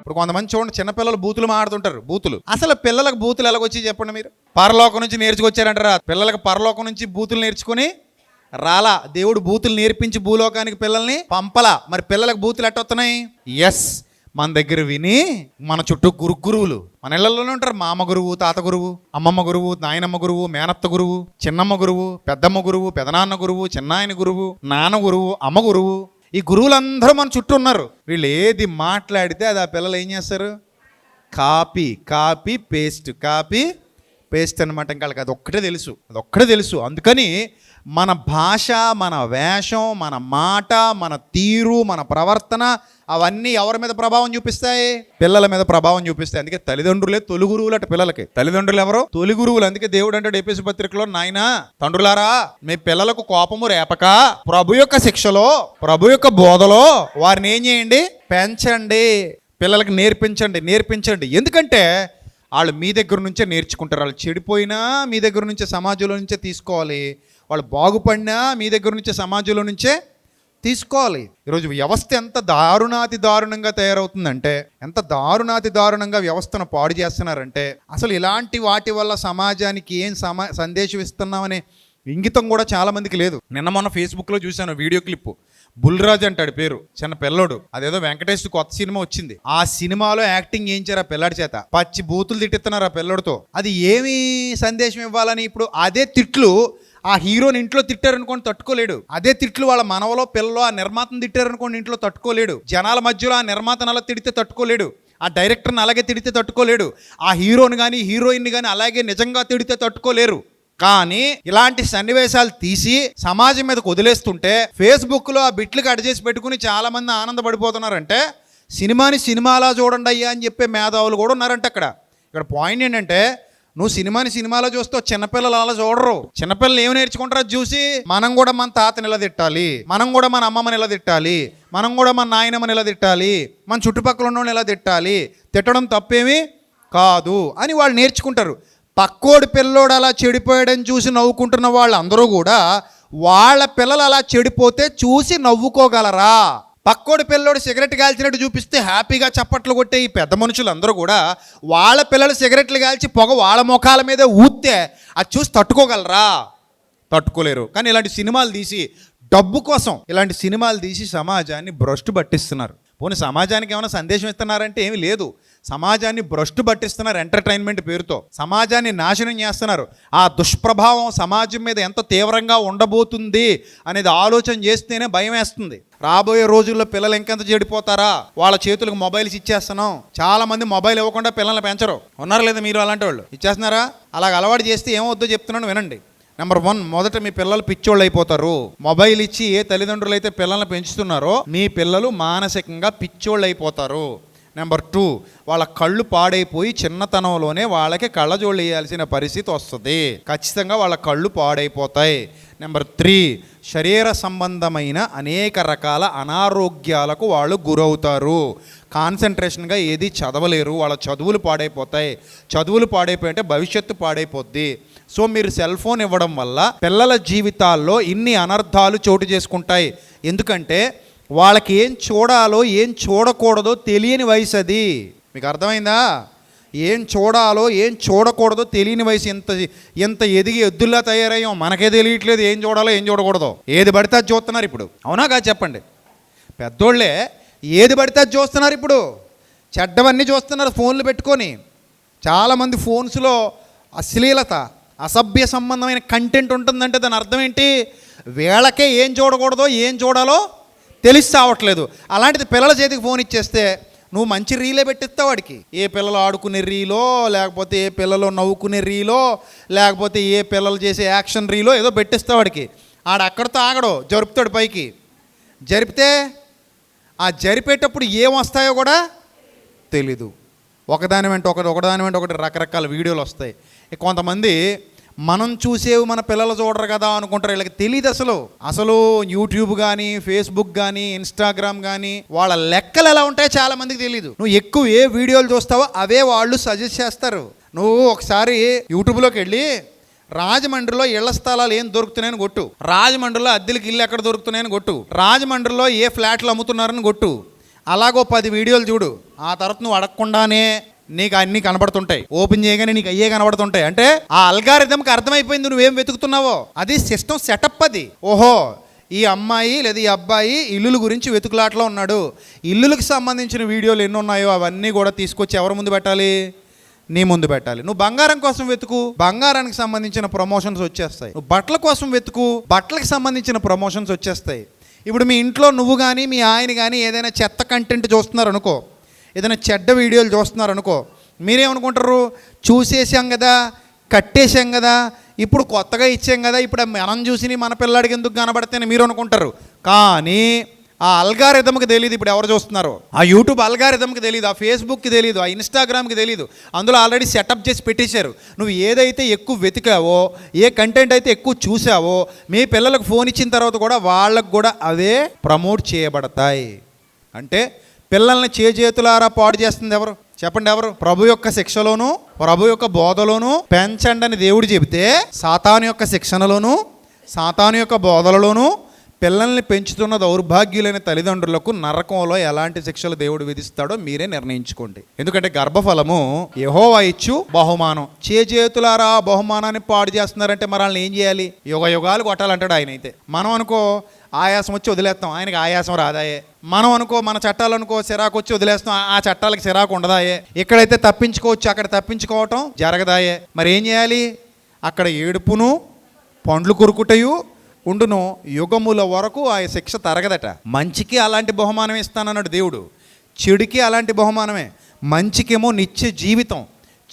ఇప్పుడు కొంతమంది చూడండి చిన్నపిల్లలు బూతులు మాడుతుంటారు బూతులు. అసలు పిల్లలకు బూతులు ఎలాగొచ్చి చెప్పండి మీరు? పరలోకం నుంచి నేర్చుకొచ్చారంటారా పిల్లలకు పరలోకం నుంచి బూతులు నేర్చుకుని రాలా. దేవుడు బూతులు నేర్పించి భూలోకానికి పిల్లల్ని పంపలా. మరి పిల్లలకు బూతులు ఎట్టొస్తున్నాయి ఎస్ మన దగ్గర విని మన చుట్టూ గురు గురువులు. మన ఇళ్ళలోనే ఉంటారు మామ గురువు తాత గురువు అమ్మమ్మ గురువు నాయనమ్మ గురువు మేనత్త గురువు చిన్నమ్మ గురువు పెద్దమ్మ గురువు పెదనాన్న గురువు చిన్నాయన గురువు నాన్న గురువు అమ్మ గురువు. ఈ గురువులందరూ మన చుట్టూ ఉన్నారు. వీళ్ళు ఏది మాట్లాడితే అది ఆ పిల్లలు ఏం చేస్తారు? Copy copy paste copy paste అనమాట ఇంకా వాళ్ళకి అది ఒక్కటే తెలుసు. అది ఒక్కటే తెలుసు. అందుకని మన భాష మన వేషం మన మాట మన తీరు మన ప్రవర్తన అవన్నీ ఎవరి మీద ప్రభావం చూపిస్తాయి? పిల్లల మీద ప్రభావం చూపిస్తాయి. అందుకే తల్లిదండ్రులే తొలి గురువులు అట పిల్లలకి. తల్లిదండ్రులు ఎవరు? తొలి గురువులు అందుకే దేవుడు అంటాడు ఏపీసీ పత్రికలో నాయన తండ్రులారా మీ పిల్లలకు కోపము రేపక. ప్రభు యొక్క శిక్షలో ప్రభు యొక్క బోధలో వారిని ఏం చేయండి? పెంచండి. పిల్లలకు నేర్పించండి నేర్పించండి. ఎందుకంటే వాళ్ళు మీ దగ్గర నుంచే నేర్చుకుంటారు. వాళ్ళు చెడిపోయినా మీ దగ్గర నుంచే సమాజంలో నుంచే తీసుకోవాలి. వాళ్ళు బాగుపడినా మీ దగ్గర నుంచే సమాజంలో నుంచే తీసుకోవాలి. ఈరోజు వ్యవస్థ ఎంత దారుణాతి దారుణంగా తయారవుతుందంటే ఎంత దారుణాతి దారుణంగా వ్యవస్థను పాడు చేస్తున్నారంటే అసలు ఇలాంటి వాటి వల్ల సమాజానికి ఏం సమా సందేశం ఇస్తున్నామనే ఇంగితం కూడా చాలా మందికి లేదు. నిన్న మొన్న ఫేస్బుక్లో చూశాను వీడియో క్లిప్. బుల్రాజ్ అంటాడు పేరు చిన్న పిల్లోడు. అదేదో వెంకటేష్ కొత్త సినిమా వచ్చింది. ఆ సినిమాలో యాక్టింగ్ చేయించారు ఆ పిల్లాడి చేత? పచ్చి బూతులు తిట్టిస్తున్నారు ఆ పిల్లోడితో. అది ఏమి సందేశం ఇవ్వాలని ఇప్పుడు అదే తిట్లు ఆ హీరోని ఇంట్లో తిట్టారనుకోని తట్టుకోలేడు. అదే తిట్లు వాళ్ళ మనవలో పిల్లలో ఆ నిర్మాతను తిట్టారనుకోని ఇంట్లో తట్టుకోలేడు. జనాల మధ్యలో ఆ నిర్మాతను అలా తిడితే తట్టుకోలేడు. ఆ డైరెక్టర్ని అలాగే తిడితే తట్టుకోలేడు. ఆ హీరోని కానీ హీరోయిన్ కానీ అలాగే నిజంగా తిడితే తట్టుకోలేరు. కానీ ఇలాంటి సన్నివేశాలు తీసి సమాజం మీదకు వదిలేస్తుంటే ఫేస్బుక్లో ఆ బిట్లు కట్ చేసి పెట్టుకుని చాలా మంది ఆనందపడిపోతున్నారంటే సినిమాని సినిమాలా చూడండి అయ్యా అని చెప్పే మేధావులు కూడా ఉన్నారంట అక్కడ. ఇక్కడ పాయింట్ ఏంటంటే నువ్వు సినిమాని సినిమాలో చూస్తావు చిన్నపిల్లలు అలా చూడరు. చిన్నపిల్లలు ఏమి నేర్చుకుంటారో చూసి మనం కూడా మన తాతని ఇలా తిట్టాలి మనం కూడా మన అమ్మమ్మని ఇలా తిట్టాలి మనం కూడా మన నాయనమ్మని ఇలా తిట్టాలి మన చుట్టుపక్కల ఉన్న ఇలా తిట్టాలి తిట్టడం తప్పేమీ కాదు అని వాళ్ళు నేర్చుకుంటారు. పక్కోడి పిల్లోడు అలా చెడిపోయాడని చూసి నవ్వుకుంటున్న వాళ్ళందరూ కూడా వాళ్ళ పిల్లలు అలా చెడిపోతే చూసి నవ్వుకోగలరా? పక్కోడి పిల్లోడు సిగరెట్ కాల్చినట్టు చూపిస్తే హ్యాపీగా చప్పట్లు కొట్టే ఈ పెద్ద మనుషులందరూ కూడా వాళ్ళ పిల్లలు సిగరెట్లు కాల్చి పొగ వాళ్ళ ముఖాల మీదే ఊస్తే అది చూసి తట్టుకోగలరా? తట్టుకోలేరు. కానీ ఇలాంటి సినిమాలు తీసి డబ్బు కోసం ఇలాంటి సినిమాలు తీసి సమాజాన్ని భ్రష్టు పట్టిస్తున్నారు. పోనీ సమాజానికి ఏమైనా సందేశం ఇస్తున్నారంటే ఏమి లేదు. సమాజాన్ని భ్రష్టు పట్టిస్తున్నారు ఎంటర్టైన్మెంట్ పేరుతో. సమాజాన్ని నాశనం చేస్తున్నారు. ఆ దుష్ప్రభావం సమాజం మీద ఎంత తీవ్రంగా ఉండబోతుంది అనేది ఆలోచన చేస్తేనే భయం వేస్తుంది. రాబోయే రోజుల్లో పిల్లలు ఇంకెంత చెడిపోతారా? వాళ్ళ చేతులకు మొబైల్స్ ఇచ్చేస్తున్నాం. చాలా మంది మొబైల్ ఇవ్వకుండా పిల్లల్ని పెంచరు. ఉన్నారు లేదా మీరు అలాంటి వాళ్ళు. ఇచ్చేస్తున్నారా? అలాగ అలవాటు చేస్తే ఏమవుద్దో చెప్తున్నాను వినండి. నెంబర్ వన్ మొదట మీ పిల్లలు పిచ్చోళ్ళు అయిపోతారు. మొబైల్ ఇచ్చి ఏ తల్లిదండ్రులు అయితే పిల్లల్ని పెంచుతున్నారో మీ పిల్లలు మానసికంగా పిచ్చోళ్ళు అయిపోతారు. నెంబర్ టూ వాళ్ళ కళ్ళు పాడైపోయి చిన్నతనంలోనే వాళ్ళకి కళ్ళజోళ్ళు వేయాల్సిన పరిస్థితి వస్తుంది. ఖచ్చితంగా వాళ్ళ కళ్ళు పాడైపోతాయి. నెంబర్ త్రీ శరీర సంబంధమైన అనేక రకాల అనారోగ్యాలకు వాళ్ళు గురవుతారు. కాన్సన్ట్రేషన్గా ఏది చదవలేరు. వాళ్ళ చదువులు పాడైపోతాయి. చదువులు పాడైపోయింటే భవిష్యత్తు పాడైపోద్ది. సో మీరు సెల్ ఫోన్ ఇవ్వడం వల్ల పిల్లల జీవితాల్లో ఇన్ని అనర్థాలు చోటు చేసుకుంటాయి. ఎందుకంటే వాళ్ళకి ఏం చూడాలో ఏం చూడకూడదో తెలియని వయసు అది. మీకు అర్థమైందా? ఏం చూడాలో ఏం చూడకూడదో తెలియని వయసు ఎంత ఎంత ఎదిగి ఎద్దుల్లా తయారయ్యాం మనకే తెలియట్లేదు ఏం చూడాలో ఏం చూడకూడదో. ఏది పడితే అది చూస్తున్నారు ఇప్పుడు. అవునా కాదు చెప్పండి. పెద్దోళ్ళే ఏది పడితే అది చూస్తున్నారు ఇప్పుడు. చెడ్డవన్నీ చూస్తున్నారు ఫోన్లు పెట్టుకొని. చాలామంది ఫోన్స్లో అశ్లీలత అసభ్య సంబంధమైన కంటెంట్ ఉంటుందంటే దాని అర్థం ఏంటి? వీళ్ళకే ఏం చూడకూడదో ఏం చూడాలో తెలిసి రావట్లేదు. అలాంటిది పిల్లల చేతికి ఫోన్ ఇచ్చేస్తే నువ్వు మంచి రీలే పెట్టిస్తావు వాడికి. ఏ పిల్లలు ఆడుకునే రీలో లేకపోతే ఏ పిల్లలు నవ్వుకునే రీలో లేకపోతే ఏ పిల్లలు చేసే యాక్షన్ రీలో ఏదో పెట్టిస్తావు వాడికి. ఆడ అక్కడితో ఆగడు జరుపుతాడు పైకి. జరిపితే ఆ జరిపేటప్పుడు ఏం వస్తాయో కూడా తెలీదు. ఒకదాని వెంట ఒకటి ఒకదాని వెంట ఒకటి రకరకాల వీడియోలు వస్తాయి. కొంతమంది మనం చూసేవి మన పిల్లలు చూడరు కదా అనుకుంటారు. వీళ్ళకి తెలియదు అసలు. అసలు యూట్యూబ్ కానీ ఫేస్బుక్ కానీ ఇన్స్టాగ్రామ్ కానీ వాళ్ళ లెక్కలు ఎలా ఉంటాయో చాలా మందికి తెలియదు నువ్వు ఎక్కువ ఏ వీడియోలు చూస్తావో అవే వాళ్ళు సజెస్ట్ చేస్తారు. నువ్వు ఒకసారి యూట్యూబ్లోకి వెళ్ళి రాజమండ్రిలో ఇళ్ళ స్థలాలు ఏం దొరుకుతున్నాయని కొట్టు. రాజమండ్రిలో అద్దెలకి ఇల్లు ఎక్కడ దొరుకుతున్నాయని కొట్టు. రాజమండ్రిలో ఏ ఫ్లాట్లు అమ్ముతున్నారని కొట్టు. అలాగో పది వీడియోలు చూడు. ఆ తర్వాత నువ్వు అడగకుండానే నీకు అన్నీ కనబడుతుంటాయి. ఓపెన్ చేయగానే నీకు అయ్యే కనబడుతుంటాయి. అంటే ఆ అల్గారిథంకి అర్థమైపోయింది నువ్వేం వెతుకుతున్నావో. అది సిస్టమ్ సెటప్ అది. ఓహో ఈ అమ్మాయి లేదా ఈ అబ్బాయి ఇల్లుల గురించి వెతుకులాటలో ఉన్నాడు. ఇల్లులకు సంబంధించిన వీడియోలు ఎన్ని ఉన్నాయో అవన్నీ కూడా తీసుకొచ్చి ఎవరి ముందు పెట్టాలి? నీ ముందు పెట్టాలి. నువ్వు బంగారం కోసం వెతుకు బంగారానికి సంబంధించిన ప్రమోషన్స్ వచ్చేస్తాయి. నువ్వు బట్టల కోసం వెతుకు బట్టలకు సంబంధించిన ప్రమోషన్స్ వచ్చేస్తాయి. ఇప్పుడు మీ ఇంట్లో నువ్వు కానీ మీ ఆయన కానీ ఏదైనా చెత్త కంటెంట్ చూస్తున్నారు అనుకో ఏదైనా చెడ్డ వీడియోలు చూస్తున్నారు అనుకో మీరేమనుకుంటారు? చూసేసాం కదా కట్టేశాం కదా ఇప్పుడు కొత్తగా ఇచ్చాం కదా ఇప్పుడు మనం చూసి మన పిల్లాడికి ఎందుకు కనబడితేనే మీరు అనుకుంటారు కానీ ఆ అల్గారిథంకి తెలియదు ఇప్పుడు ఎవరు చూస్తున్నారు. ఆ యూట్యూబ్ అల్గారిథంకి తెలియదు ఆ ఫేస్బుక్కి తెలియదు ఆ ఇన్స్టాగ్రామ్కి తెలియదు అందులో ఆల్రెడీ సెటప్ చేసి పెట్టేశారు. నువ్వు ఏదైతే ఎక్కువ వెతికావో ఏ కంటెంట్ అయితే ఎక్కువ చూసావో మీ పిల్లలకు ఫోన్ ఇచ్చిన తర్వాత కూడా వాళ్ళకు కూడా అవే ప్రమోట్ చేయబడతాయి. అంటే పిల్లల్ని చేజేతులారా పాడు చేస్తుంది ఎవరు? చెప్పండి ఎవరు? ప్రభు యొక్క శిక్షలోను ప్రభు యొక్క బోధలోను పెంచండి అని దేవుడు చెబితే సాతాను యొక్క శిక్షణలోను సాతాను యొక్క బోధలలోను పిల్లల్ని పెంచుతున్న దౌర్భాగ్యులైన తల్లిదండ్రులకు నరకంలో ఎలాంటి శిక్షలు దేవుడు విధిస్తాడో మీరే నిర్ణయించుకోండి. ఎందుకంటే గర్భఫలము యహోవా ఇచ్చు బహుమానం. చేతులారా బహుమానాన్ని పాడు చేస్తున్నారంటే మనల్ని ఏం చేయాలి? యుగ యుగాలు కొట్టాలంటాడు ఆయన అయితే. మనం అనుకో ఆయాసం వచ్చి వదిలేస్తాం. ఆయనకి ఆయాసం రాదాయే. మనం అనుకో మన చట్టాలు అనుకో సిరాకు వచ్చి వదిలేస్తాం. ఆ- చట్టాలకు చట్టాలకి సిరాకు ఉండదాయే. ఇక్కడైతే తప్పించుకోవచ్చు అక్కడ తప్పించుకోవటం జరగదాయే. మరి ఏం చేయాలి? అక్కడ ఏడుపును పండ్లు కురుకుటయు ఉండును. యుగముల వరకు ఆ శిక్ష తరగదట. మంచికి అలాంటి బహుమానం ఇస్తానన్నాడు దేవుడు. చెడుకి అలాంటి బహుమానమే. మంచికేమో నిత్య జీవితం.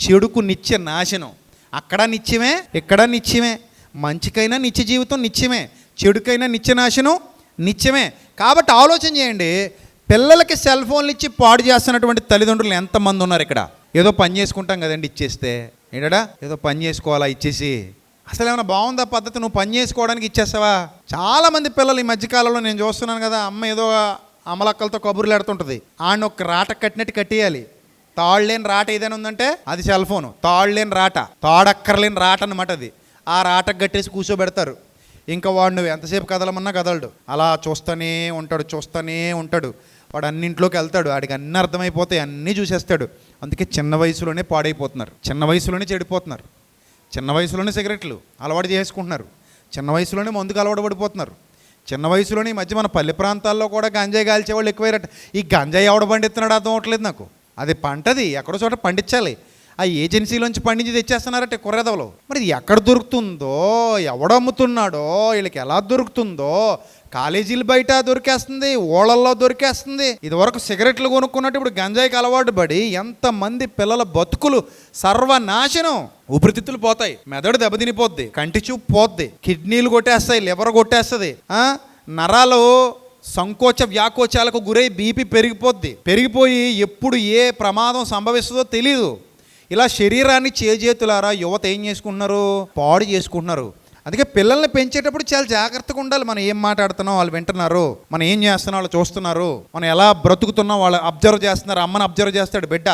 చెడుకు నిత్య నాశనం. అక్కడ నిత్యమే ఇక్కడ నిత్యమే. మంచికైనా నిత్య జీవితం నిత్యమే. చెడుకైనా నిత్య నాశనం నిత్యమే. కాబట్టి ఆలోచన చేయండి పిల్లలకి సెల్ ఫోన్లు ఇచ్చి పాడు చేస్తున్నటువంటి తల్లిదండ్రులు ఎంతమంది ఉన్నారు ఇక్కడ? ఏదో పని చేసుకుంటాం కదండి ఇచ్చేస్తే. ఏంటడా? ఏదో పని చేసుకోవాలా ఇచ్చేసి? అసలు ఏమైనా బాగుందా పద్ధతి? నువ్వు పని చేసుకోవడానికి ఇచ్చేస్తావా? చాలామంది పిల్లలు ఈ మధ్యకాలంలో నేను చూస్తున్నాను కదా అమ్మ ఏదో అమలక్కలతో కబుర్లు ఎడుతుంటుంది ఆడిని ఒక రాట కట్టినట్టు కట్టేయాలి. తాళ్ళేని రాట ఏదైనా ఉందంటే అది సెల్ ఫోను. తాళ్ళేని రాట. తాడక్కర్లేని రాట అనమాట అది. ఆ రాటకు కట్టేసి కూర్చోబెడతారు. ఇంకా వాడు నువ్వు ఎంతసేపు కదలమన్నా కదలడు. అలా చూస్తూనే ఉంటాడు చూస్తూనే ఉంటాడు. వాడు అన్నింట్లోకి వెళ్తాడు. వాడికి అన్నీ అర్థమైపోతాయి అన్నీ చూసేస్తాడు. అందుకే చిన్న వయసులోనే పాడైపోతున్నారు. చిన్న వయసులోనే చెడిపోతున్నారు. చిన్న వయసులోనే సిగరెట్లు అలవాటు చేసుకుంటున్నారు. చిన్న వయసులోనే మందుకు అలవాటు పడిపోతున్నారు. చిన్న వయసులోనే ఈ మధ్య మన పల్లె ప్రాంతాల్లో కూడా గంజాయి కాల్చేవాళ్ళు ఎక్కువైరట ఈ గంజాయి ఎవడ పండిస్తున్నాడు అర్థం అవట్లేదు నాకు. అది పంటది. ఎక్కడో చోట పండించాలి. ఆ ఏజెన్సీలోంచి పండించి తెచ్చేస్తున్నారట కుర్రెదవలు. మరి ఇది ఎక్కడ దొరుకుతుందో ఎవడు అమ్ముతున్నాడో వీళ్ళకి ఎలా దొరుకుతుందో కాలేజీలు బయట దొరికేస్తుంది ఓళ్ళల్లో దొరికేస్తుంది. ఇదివరకు సిగరెట్లు కొనుక్కున్నట్టు ఇప్పుడు గంజాయికి అలవాటు పడి ఎంతమంది పిల్లల బతుకులు సర్వనాశనం. ఊపిరితిత్తులు పోతాయి మెదడు దెబ్బతినిపోద్ది కంటి చూపు పోద్ది కిడ్నీలు కొట్టేస్తాయి లివర్ కొట్టేస్తుంది నరాలు సంకోచ వ్యాకోచాలకు గురై బీపీ పెరిగిపోద్ది. పెరిగిపోయి ఎప్పుడు ఏ ప్రమాదం సంభవిస్తుందో తెలీదు. ఇలా శరీరాన్ని చేజేతులారా యువత ఏం చేసుకుంటున్నారు? పాడు చేసుకుంటున్నారు. అందుకే పిల్లల్ని పెంచేటప్పుడు చాలా జాగ్రత్తగా ఉండాలి. మనం ఏం మాట్లాడుతున్నాం వాళ్ళు వింటున్నారు. మనం ఏం చేస్తున్నాం వాళ్ళు చూస్తున్నారు. మనం ఎలా బ్రతుకుతున్నాం వాళ్ళు అబ్జర్వ్ చేస్తున్నారు. అమ్మని అబ్జర్వ్ చేస్తాడు బిడ్డ.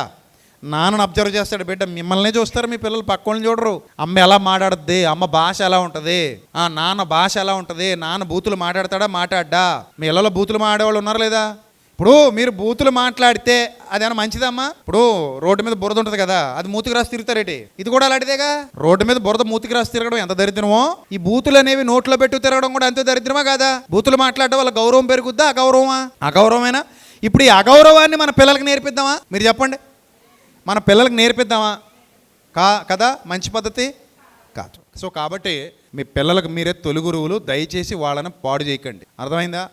నాన్నని అబ్జర్వ్ చేస్తాడు బిడ్డ. మిమ్మల్నే చూస్తారు మీ పిల్లలు పక్కన చూడరు. అమ్మ ఎలా మాట్లాడుద్ది? అమ్మ భాష ఎలా ఉంటుంది? ఆ నాన్న భాష ఎలా ఉంటుంది? నాన్న బూతులు మాట్లాడతాడా మాట్లాడ్డా? మీ ఇళ్ళలో బూతులు మాట్లాడేవాళ్ళు ఉన్నారు లేదా? ఇప్పుడు మీరు బూతులు మాట్లాడితే అదేమన్నా మంచిదమ్మా? ఇప్పుడు రోడ్డు మీద బురద ఉంటుంది కదా అది మూతికి రాసి తిరుగుతారేటి? ఇది కూడా అలాంటిదేగా? రోడ్డు మీద బురద మూతికి రాసి తిరగడం ఎంత దరిద్రమో? ఈ బూతులు అనేవి నోట్లో పెట్టి తిరగడం కూడా అంతే దరిద్రమా కాదా? బూతులు మాట్లాడడం వల్ల గౌరవం పెరుగుద్దా అగౌరవమా? అగౌరవమేనా? ఇప్పుడు ఈ అగౌరవాన్ని మన పిల్లలకి నేర్పిద్దామా? మీరు చెప్పండి. మన పిల్లలకు నేర్పిద్దామా? కా కదా? మంచి పద్ధతి? కాదు. సో కాబట్టి మీ పిల్లలకు మీరే తొలి గురువులు దయచేసి వాళ్ళని పాడు చేయకండి. అర్థమైందా?